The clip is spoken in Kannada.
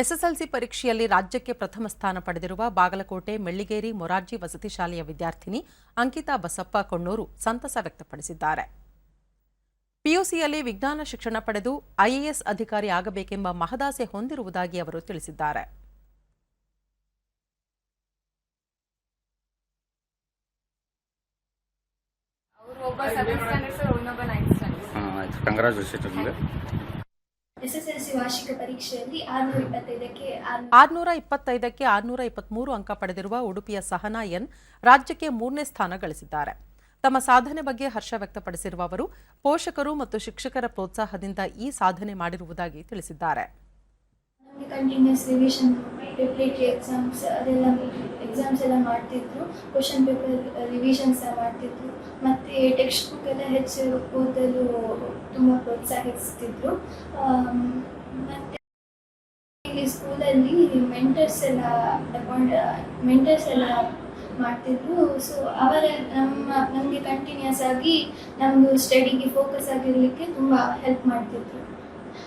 ಎಸ್ಎಸ್ಎಲ್ಸಿ ಪರೀಕ್ಷೆಯಲ್ಲಿ ರಾಜ್ಯಕ್ಕೆ ಪ್ರಥಮ ಸ್ಥಾನ ಪಡೆದಿರುವ ಬಾಗಲಕೋಟೆ, ಮೆಳ್ಳಿಗೇರಿ, ಮೊರಾರ್ಜಿ ವಸತಿ ಶಾಲೆಯ ವಿದ್ಯಾರ್ಥಿನಿ ಅಂಕಿತಾ ಬಸಪ್ಪ ಕೊಣ್ಣೂರು ಸಂತಸ ವ್ಯಕ್ತಪಡಿಸಿದ್ದಾರೆ. ಪಿಯುಸಿಯಲ್ಲಿ ವಿಜ್ಞಾನ ಶಿಕ್ಷಣ ಪಡೆದು ಐಎಎಸ್ ಅಧಿಕಾರಿ ಆಗಬೇಕೆಂಬ ಮಹದಾಸೆ ಹೊಂದಿರುವುದಾಗಿ ಅವರು ತಿಳಿಸಿದ್ದಾರೆ. ಕಂಗ್ರಾಚುಲೇಷನ್ ಎಸ್ಎಸ್ಎಲ್ಸಿ ವಾರ್ಷಿಕ ಪರೀಕ್ಷೆಯಲ್ಲಿ ಆರುನೂರ ಇಪ್ಪತ್ತೈದಕ್ಕೆ ಆರು ಆರ್ನೂರ ಇಪ್ಪತ್ತೈದಕ್ಕೆ ಆರ್ನೂರ ಇಪ್ಪತ್ಮೂರು ಅಂಕ ಪಡೆದಿರುವ ಉಡುಪಿಯ ಸಹನಾ ಎನ್ ರಾಜ್ಯಕ್ಕೆ ಮೂರನೇ ಸ್ಥಾನ ಗಳಿಸಿದ್ದಾರೆ. ತಮ್ಮ ಸಾಧನೆ ಬಗ್ಗೆ ಹರ್ಷ ವ್ಯಕ್ತಪಡಿಸಿರುವ ಅವರು ಪೋಷಕರು ಮತ್ತು ಶಿಕ್ಷಕರ ಪ್ರೋತ್ಸಾಹದಿಂದ ಈ ಸಾಧನೆ ಮಾಡಿರುವುದಾಗಿ ತಿಳಿಸಿದ್ದಾರೆ. ಕಂಟಿನ್ಯೂಸ್ ಎಕ್ಸಾಮ್ಸ್ ಅದೆಲ್ಲ ಎಕ್ಸಾಮ್ಸ್ ಎಲ್ಲ ಮಾಡ್ತಿದ್ರು. ಕ್ವಶನ್ ಪೇಪರ್ ರಿವಿಷನ್ಸ್ ಮಾಡ್ತಿದ್ರು. ಮತ್ತು ಟೆಕ್ಸ್ಟ್ ಬುಕ್ ಎಲ್ಲ ಹೆಚ್ಚು ಓದಲು ತುಂಬ ಪ್ರೋತ್ಸಾಹಿಸ್ತಿದ್ರು. ಮತ್ತು ಸ್ಕೂಲಲ್ಲಿ ಮೆಂಟರ್ಸ್ ಎಲ್ಲ ಅಪಾಯಿಂಟ್ ಮೆಂಟರ್ಸ್ ಎಲ್ಲ ಮಾಡ್ತಿದ್ರು. ಸೊ ಅವರ ನಮ್ಮ, ನಮಗೆ ಕಂಟಿನ್ಯೂಸ್ ಆಗಿ ನಮ್ಮದು ಸ್ಟಡಿಗೆ ಫೋಕಸ್ ಆಗಿರಲಿಕ್ಕೆ ತುಂಬ ಹೆಲ್ಪ್ ಮಾಡ್ತಿದ್ರು.